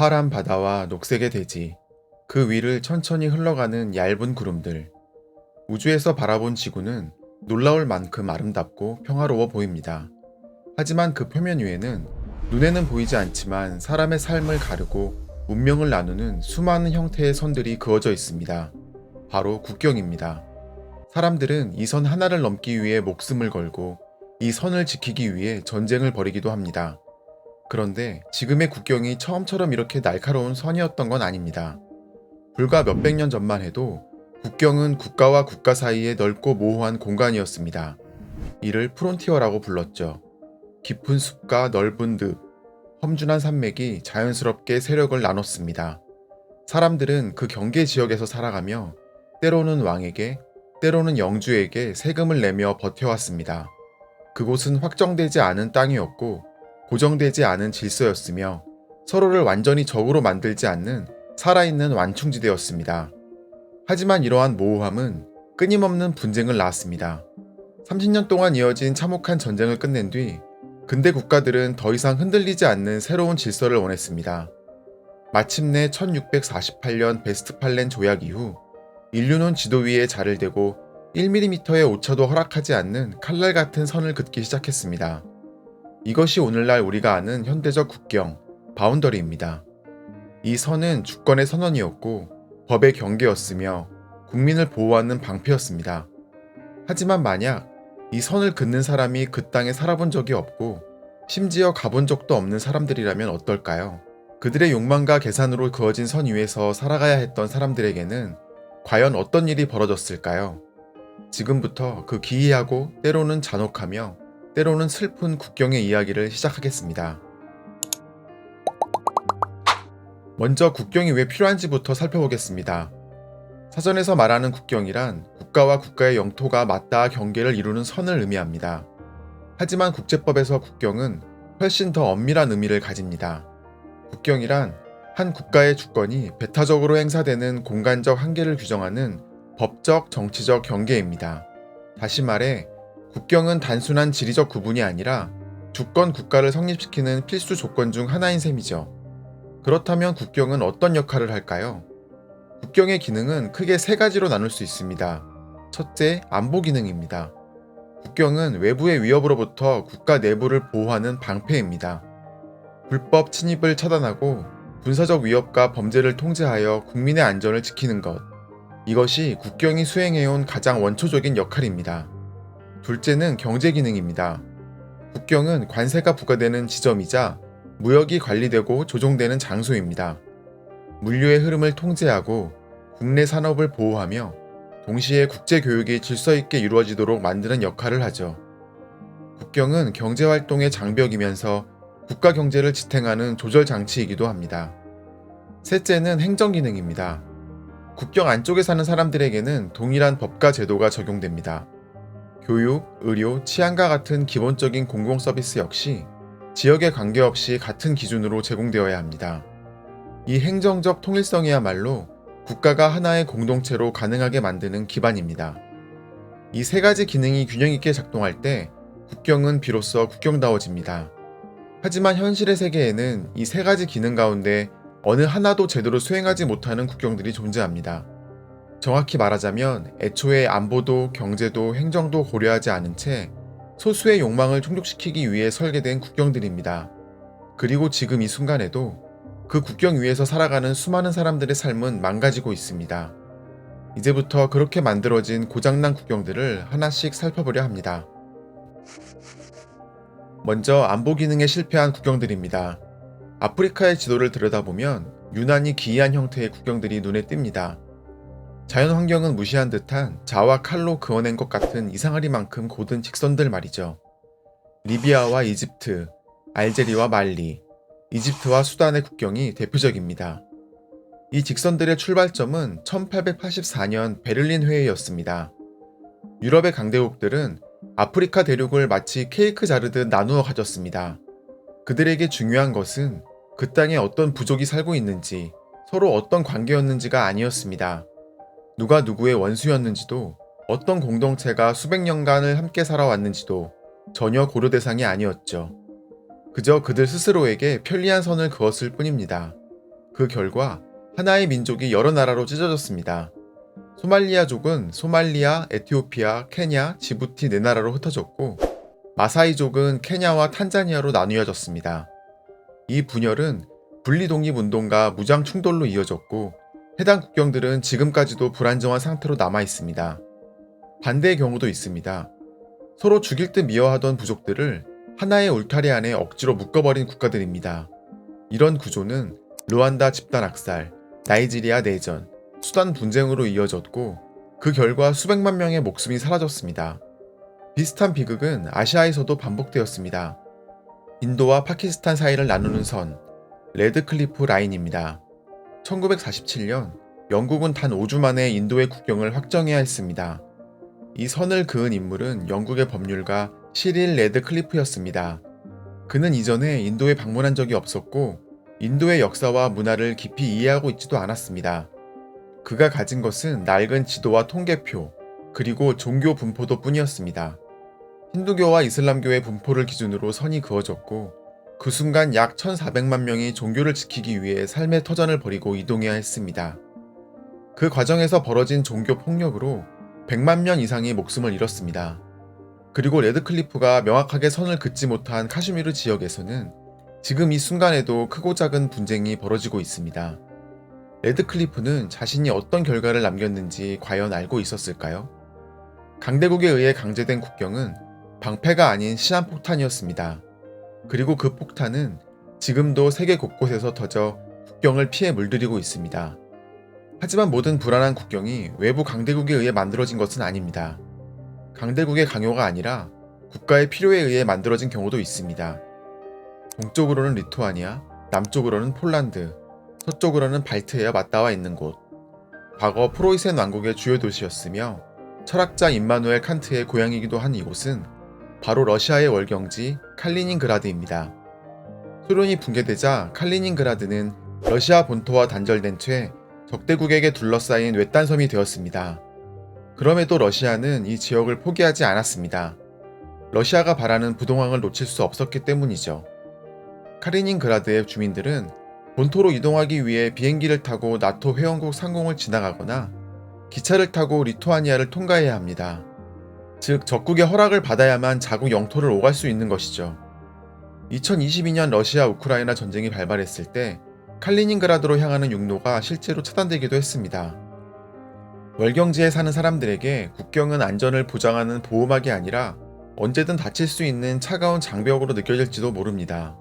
파란 바다와 녹색의 대지, 그 위를 천천히 흘러가는 얇은 구름들. 우주에서 바라본 지구는 놀라울 만큼 아름답고 평화로워 보입니다. 하지만 그 표면 위에는 눈에는 보이지 않지만 사람의 삶을 가르고 운명을 나누는 수많은 형태의 선들이 그어져 있습니다. 바로 국경입니다. 사람들은 이 선 하나를 넘기 위해 목숨을 걸고 이 선을 지키기 위해 전쟁을 벌이기도 합니다. 그런데 지금의 국경이 처음처럼 이렇게 날카로운 선이었던 건 아닙니다. 불과 몇백 년 전만 해도 국경은 국가와 국가 사이에 넓고 모호한 공간이었습니다. 이를 프론티어라고 불렀죠. 깊은 숲과 넓은 늪, 험준한 산맥이 자연스럽게 세력을 나눴습니다. 사람들은 그 경계 지역에서 살아가며 때로는 왕에게, 때로는 영주에게 세금을 내며 버텨왔습니다. 그곳은 확정되지 않은 땅이었고 고정되지 않은 질서였으며 서로를 완전히 적으로 만들지 않는 살아있는 완충지대였습니다. 하지만 이러한 모호함은 끊임없는 분쟁을 낳았습니다. 30년 동안 이어진 참혹한 전쟁을 끝낸 뒤 근대 국가들은 더 이상 흔들리지 않는 새로운 질서를 원했습니다. 마침내 1648년 베스트팔렌 조약 이후 인류는 지도 위에 자를 대고 1mm의 오차도 허락하지 않는 칼날 같은 선을 긋기 시작했습니다. 이것이 오늘날 우리가 아는 현대적 국경, 바운더리입니다. 이 선은 주권의 선언이었고 법의 경계였으며 국민을 보호하는 방패였습니다. 하지만 만약 이 선을 긋는 사람이 그 땅에 살아본 적이 없고 심지어 가본 적도 없는 사람들이라면 어떨까요? 그들의 욕망과 계산으로 그어진 선 위에서 살아가야 했던 사람들에게는 과연 어떤 일이 벌어졌을까요? 지금부터 그 기이하고 때로는 잔혹하며 때로는 슬픈 국경의 이야기를 시작하겠습니다. 먼저 국경이 왜 필요한지부터 살펴보겠습니다. 사전에서 말하는 국경이란 국가와 국가의 영토가 맞닿아 경계를 이루는 선을 의미합니다. 하지만 국제법에서 국경은 훨씬 더 엄밀한 의미를 가집니다. 국경이란 한 국가의 주권이 배타적으로 행사되는 공간적 한계를 규정하는 법적, 정치적 경계입니다. 다시 말해, 국경은 단순한 지리적 구분이 아니라 주권 국가를 성립시키는 필수 조건 중 하나인 셈이죠. 그렇다면 국경은 어떤 역할을 할까요? 국경의 기능은 크게 세 가지로 나눌 수 있습니다. 첫째, 안보 기능입니다. 국경은 외부의 위협으로부터 국가 내부를 보호하는 방패입니다. 불법 침입을 차단하고 군사적 위협과 범죄를 통제하여 국민의 안전을 지키는 것. 이것이 국경이 수행해온 가장 원초적인 역할입니다. 둘째는 경제 기능입니다. 국경은 관세가 부과되는 지점이자 무역이 관리되고 조종되는 장소입니다. 물류의 흐름을 통제하고 국내 산업을 보호하며 동시에 국제 교육이 질서 있게 이루어지도록 만드는 역할을 하죠. 국경은 경제 활동의 장벽이면서 국가 경제를 지탱하는 조절 장치이기도 합니다. 셋째는 행정 기능입니다. 국경 안쪽에 사는 사람들에게는 동일한 법과 제도가 적용됩니다. 교육, 의료, 치안과 같은 기본적인 공공 서비스 역시 지역에 관계없이 같은 기준으로 제공되어야 합니다. 이 행정적 통일성이야말로 국가가 하나의 공동체로 가능하게 만드는 기반입니다. 이 세 가지 기능이 균형 있게 작동할 때 국경은 비로소 국경다워집니다. 하지만 현실의 세계에는 이 세 가지 기능 가운데 어느 하나도 제대로 수행하지 못하는 국경들이 존재합니다. 정확히 말하자면 애초에 안보도 경제도 행정도 고려하지 않은 채 소수의 욕망을 충족시키기 위해 설계된 국경들입니다. 그리고 지금 이 순간에도 그 국경 위에서 살아가는 수많은 사람들의 삶은 망가지고 있습니다. 이제부터 그렇게 만들어진 고장난 국경들을 하나씩 살펴보려 합니다. 먼저 안보 기능에 실패한 국경들입니다. 아프리카의 지도를 들여다보면 유난히 기이한 형태의 국경들이 눈에 띕니다. 자연 환경은 무시한 듯한 자와 칼로 그어낸 것 같은 이상하리만큼 고든 직선들 말이죠. 리비아와 이집트, 알제리와 말리, 이집트와 수단의 국경이 대표적입니다. 이 직선들의 출발점은 1884년 베를린 회의였습니다. 유럽의 강대국들은 아프리카 대륙을 마치 케이크 자르듯 나누어 가졌습니다. 그들에게 중요한 것은 그 땅에 어떤 부족이 살고 있는지, 서로 어떤 관계였는지가 아니었습니다. 누가 누구의 원수였는지도 어떤 공동체가 수백 년간을 함께 살아왔는지도 전혀 고려 대상이 아니었죠. 그저 그들 스스로에게 편리한 선을 그었을 뿐입니다. 그 결과 하나의 민족이 여러 나라로 찢어졌습니다. 소말리아족은 소말리아, 에티오피아, 케냐, 지부티 네 나라로 흩어졌고 마사이족은 케냐와 탄자니아로 나뉘어졌습니다. 이 분열은 분리독립운동과 무장 충돌로 이어졌고 해당 국경들은 지금까지도 불안정한 상태로 남아 있습니다. 반대의 경우도 있습니다. 서로 죽일 듯 미워하던 부족들을 하나의 울타리 안에 억지로 묶어버린 국가들입니다. 이런 구조는 루안다 집단 학살, 나이지리아 내전, 수단 분쟁으로 이어졌고 그 결과 수백만 명의 목숨이 사라졌습니다. 비슷한 비극은 아시아에서도 반복되었습니다. 인도와 파키스탄 사이를 나누는 선, 레드클리프 라인입니다. 1947년 영국은 단 5주 만에 인도의 국경을 확정해야 했습니다. 이 선을 그은 인물은 영국의 법률가 시릴 레드 클리프였습니다. 그는 이전에 인도에 방문한 적이 없었고 인도의 역사와 문화를 깊이 이해하고 있지도 않았습니다. 그가 가진 것은 낡은 지도와 통계표, 그리고 종교 분포도 뿐이었습니다. 힌두교와 이슬람교의 분포를 기준으로 선이 그어졌고 그 순간 약 1,400만 명이 종교를 지키기 위해 삶의 터전을 벌이고 이동해야 했습니다. 그 과정에서 벌어진 종교 폭력으로 100만 명 이상이 목숨을 잃었습니다. 그리고 레드클리프가 명확하게 선을 긋지 못한 카슈미르 지역에서는 지금 이 순간에도 크고 작은 분쟁이 벌어지고 있습니다. 레드클리프는 자신이 어떤 결과를 남겼는지 과연 알고 있었을까요? 강대국에 의해 강제된 국경은 방패가 아닌 시한폭탄이었습니다. 그리고 그 폭탄은 지금도 세계 곳곳에서 터져 국경을 피해 물들이고 있습니다. 하지만 모든 불안한 국경이 외부 강대국에 의해 만들어진 것은 아닙니다. 강대국의 강요가 아니라 국가의 필요에 의해 만들어진 경우도 있습니다. 동쪽으로는 리투아니아, 남쪽으로는 폴란드, 서쪽으로는 발트해와 맞닿아 있는 곳. 과거 프로이센 왕국의 주요 도시였으며 철학자 임마누엘 칸트의 고향이기도 한 이곳은 바로 러시아의 월경지 칼리닌그라드입니다. 소련이 붕괴되자 칼리닌그라드는 러시아 본토와 단절된 채 적대국에게 둘러싸인 외딴 섬이 되었습니다. 그럼에도 러시아는 이 지역을 포기하지 않았습니다. 러시아가 바라는 부동항을 놓칠 수 없었기 때문이죠. 카리닌그라드의 주민들은 본토로 이동하기 위해 비행기를 타고 나토 회원국 상공을 지나가거나 기차를 타고 리투아니아를 통과해야 합니다. 즉, 적국의 허락을 받아야만 자국 영토를 오갈 수 있는 것이죠. 2022년 러시아 우크라이나 전쟁이 발발했을 때 칼리닌그라드로 향하는 육로가 실제로 차단되기도 했습니다. 월경지에 사는 사람들에게 국경은 안전을 보장하는 보호막이 아니라 언제든 다칠 수 있는 차가운 장벽으로 느껴질지도 모릅니다.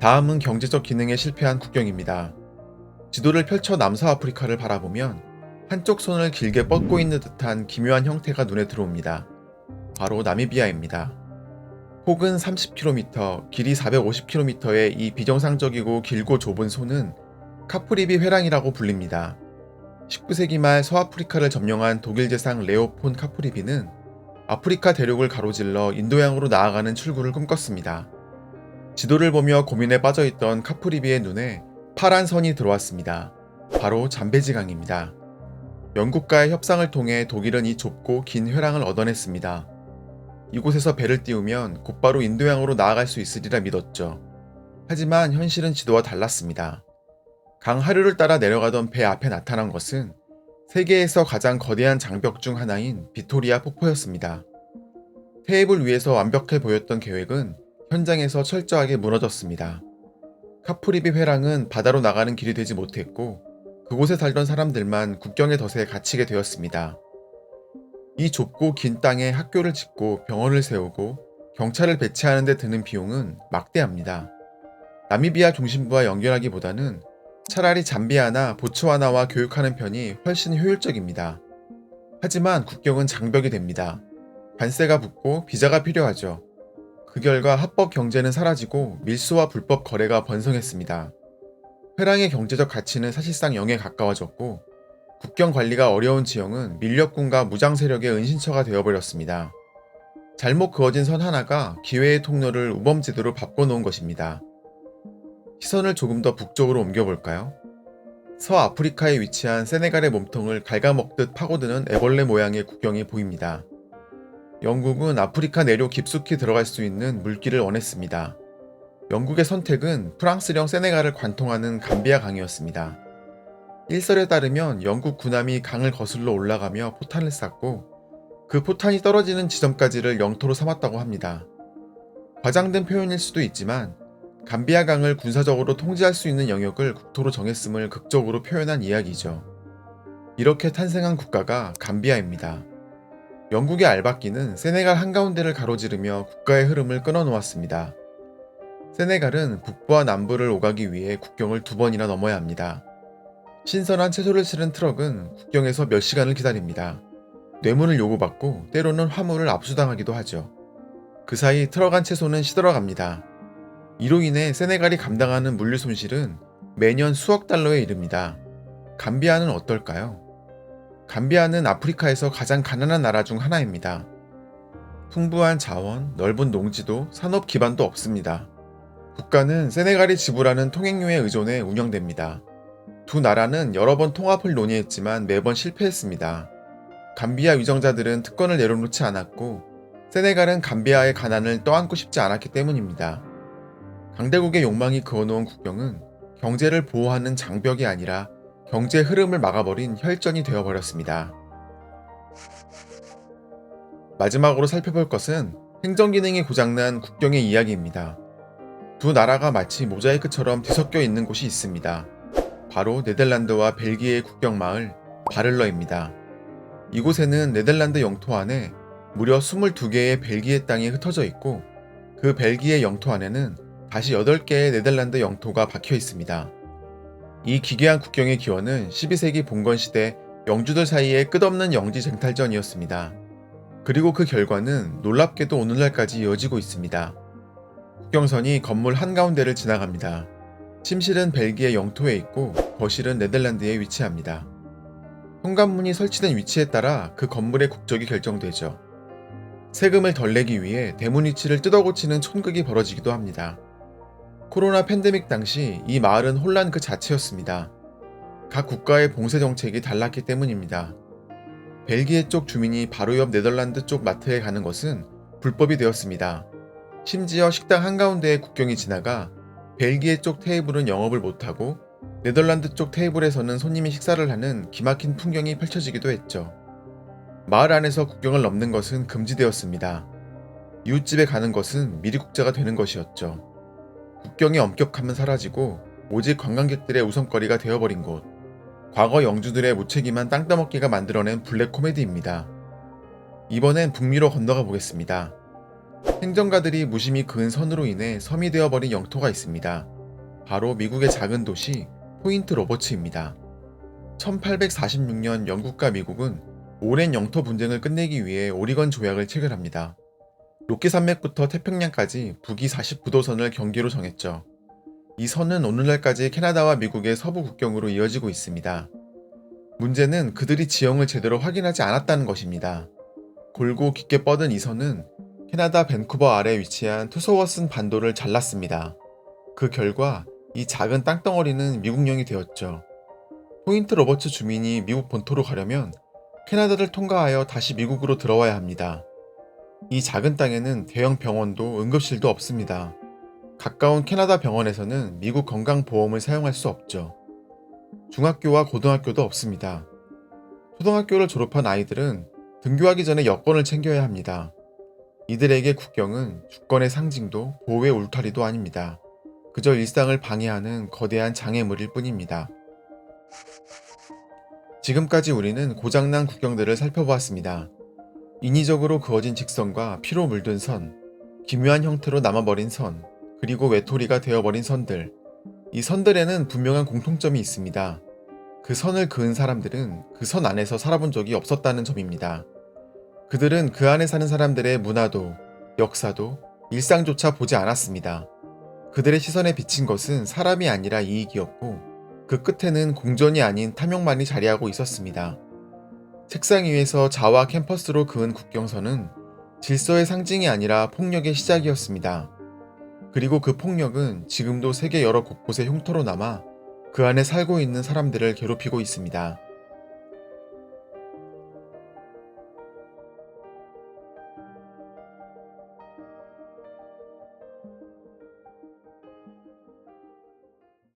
다음은 경제적 기능에 실패한 국경입니다. 지도를 펼쳐 남서아프리카를 바라보면 한쪽 손을 길게 뻗고 있는 듯한 기묘한 형태가 눈에 들어옵니다. 바로 나미비아입니다. 폭은 30km, 길이 450km의 이 비정상적이고 길고 좁은 손은 카프리비 회랑이라고 불립니다. 19세기 말 서아프리카를 점령한 독일 제상 레오폰 카프리비는 아프리카 대륙을 가로질러 인도양으로 나아가는 출구를 꿈꿨습니다. 지도를 보며 고민에 빠져있던 카프리비의 눈에 파란 선이 들어왔습니다. 바로 잠베지강입니다. 영국과의 협상을 통해 독일은 이 좁고 긴 회랑을 얻어냈습니다. 이곳에서 배를 띄우면 곧바로 인도양으로 나아갈 수 있으리라 믿었죠. 하지만 현실은 지도와 달랐습니다. 강 하류를 따라 내려가던 배 앞에 나타난 것은 세계에서 가장 거대한 장벽 중 하나인 비토리아 폭포였습니다. 테이블 위에서 완벽해 보였던 계획은 현장에서 철저하게 무너졌습니다. 카프리비 회랑은 바다로 나가는 길이 되지 못했고 그곳에 살던 사람들만 국경의 덫에 갇히게 되었습니다. 이 좁고 긴 땅에 학교를 짓고 병원을 세우고 경찰을 배치하는 데 드는 비용은 막대합니다. 나미비아 중심부와 연결하기보다는 차라리 잠비아나 보츠와나와 교육하는 편이 훨씬 효율적입니다. 하지만 국경은 장벽이 됩니다. 관세가 붙고 비자가 필요하죠. 그 결과 합법 경제는 사라지고 밀수와 불법 거래가 번성했습니다. 회랑의 경제적 가치는 사실상 0에 가까워졌고 국경 관리가 어려운 지형은 밀렵군과 무장 세력의 은신처가 되어버렸습니다. 잘못 그어진 선 하나가 기회의 통로를 우범지대로 바꿔놓은 것입니다. 시선을 조금 더 북쪽으로 옮겨볼까요? 서아프리카에 위치한 세네갈의 몸통을 갉아먹듯 파고드는 애벌레 모양의 국경이 보입니다. 영국은 아프리카 내륙 깊숙이 들어갈 수 있는 물길을 원했습니다. 영국의 선택은 프랑스령 세네갈을 관통하는 감비아 강이었습니다. 일설에 따르면 영국 군함이 강을 거슬러 올라가며 포탄을 쐈고 그 포탄이 떨어지는 지점까지를 영토로 삼았다고 합니다. 과장된 표현일 수도 있지만 감비아 강을 군사적으로 통제할 수 있는 영역을 국토로 정했음을 극적으로 표현한 이야기죠. 이렇게 탄생한 국가가 감비아입니다. 영국의 알박기는 세네갈 한가운데를 가로지르며 국가의 흐름을 끊어놓았습니다. 세네갈은 북부와 남부를 오가기 위해 국경을 두 번이나 넘어야 합니다. 신선한 채소를 실은 트럭은 국경에서 몇 시간을 기다립니다. 뇌물을 요구받고 때로는 화물을 압수당하기도 하죠. 그 사이 트럭 안 채소는 시들어갑니다. 이로 인해 세네갈이 감당하는 물류 손실은 매년 수억 달러에 이릅니다. 감비아는 어떨까요? 감비아는 아프리카에서 가장 가난한 나라 중 하나입니다. 풍부한 자원, 넓은 농지도, 산업 기반도 없습니다. 국가는 세네갈이 지불하는 통행료에 의존해 운영됩니다. 두 나라는 여러 번 통합을 논의했지만 매번 실패했습니다. 감비아 위정자들은 특권을 내려놓지 않았고 세네갈은 감비아의 가난을 떠안고 싶지 않았기 때문입니다. 강대국의 욕망이 그어놓은 국경은 경제를 보호하는 장벽이 아니라 경제 흐름을 막아버린 혈전이 되어버렸습니다. 마지막으로 살펴볼 것은 행정 기능이 고장난 국경의 이야기입니다. 두 나라가 마치 모자이크처럼 뒤섞여 있는 곳이 있습니다. 바로 네덜란드와 벨기에의 국경 마을 바를러입니다. 이곳에는 네덜란드 영토 안에 무려 22개의 벨기에 땅이 흩어져 있고 그 벨기에 영토 안에는 다시 8개의 네덜란드 영토가 박혀 있습니다. 이 기괴한 국경의 기원은 12세기 봉건 시대 영주들 사이의 끝없는 영지 쟁탈전이었습니다. 그리고 그 결과는 놀랍게도 오늘날까지 이어지고 있습니다. 국경선이 건물 한가운데를 지나갑니다. 침실은 벨기에 영토에 있고 거실은 네덜란드에 위치합니다. 현관문이 설치된 위치에 따라 그 건물의 국적이 결정되죠. 세금을 덜 내기 위해 대문 위치를 뜯어고치는 촌극이 벌어지기도 합니다. 코로나 팬데믹 당시 이 마을은 혼란 그 자체였습니다. 각 국가의 봉쇄 정책이 달랐기 때문입니다. 벨기에 쪽 주민이 바로 옆 네덜란드 쪽 마트에 가는 것은 불법이 되었습니다. 심지어 식당 한가운데에 국경이 지나가 벨기에 쪽 테이블은 영업을 못하고 네덜란드 쪽 테이블에서는 손님이 식사를 하는 기막힌 풍경이 펼쳐지기도 했죠. 마을 안에서 국경을 넘는 것은 금지되었습니다. 이웃집에 가는 것은 미리국자가 되는 것이었죠. 국경의 엄격함은 사라지고 오직 관광객들의 우선거리가 되어버린 곳. 과거 영주들의 무책임한 땅 따먹기가 만들어낸 블랙 코미디입니다. 이번엔 북미로 건너가 보겠습니다. 행정가들이 무심히 그은 선으로 인해 섬이 되어버린 영토가 있습니다. 바로 미국의 작은 도시 포인트 로버츠입니다. 1846년 영국과 미국은 오랜 영토 분쟁을 끝내기 위해 오리건 조약을 체결합니다. 로키 산맥부터 태평양까지 북위 49도선을 경계로 정했죠. 이 선은 오늘날까지 캐나다와 미국의 서부 국경으로 이어지고 있습니다. 문제는 그들이 지형을 제대로 확인하지 않았다는 것입니다. 골고 깊게 뻗은 이 선은 캐나다 밴쿠버 아래 위치한 투소워슨 반도를 잘랐습니다. 그 결과 이 작은 땅덩어리는 미국령이 되었죠. 포인트 로버츠 주민이 미국 본토로 가려면 캐나다를 통과하여 다시 미국으로 들어와야 합니다. 이 작은 땅에는 대형 병원도 응급실도 없습니다. 가까운 캐나다 병원에서는 미국 건강보험을 사용할 수 없죠. 중학교와 고등학교도 없습니다. 초등학교를 졸업한 아이들은 등교하기 전에 여권을 챙겨야 합니다. 이들에게 국경은 주권의 상징도 보호의 울타리도 아닙니다. 그저 일상을 방해하는 거대한 장애물일 뿐입니다. 지금까지 우리는 고장난 국경들을 살펴보았습니다. 인위적으로 그어진 직선과 피로 물든 선, 기묘한 형태로 남아버린 선, 그리고 외톨이가 되어버린 선들. 이 선들에는 분명한 공통점이 있습니다. 그 선을 그은 사람들은 그 선 안에서 살아본 적이 없었다는 점입니다. 그들은 그 안에 사는 사람들의 문화도, 역사도, 일상조차 보지 않았습니다. 그들의 시선에 비친 것은 사람이 아니라 이익이었고, 그 끝에는 공전이 아닌 탐욕만이 자리하고 있었습니다. 책상 위에서 자와 캠퍼스로 그은 국경선은 질서의 상징이 아니라 폭력의 시작이었습니다. 그리고 그 폭력은 지금도 세계 여러 곳곳의 흉터로 남아 그 안에 살고 있는 사람들을 괴롭히고 있습니다.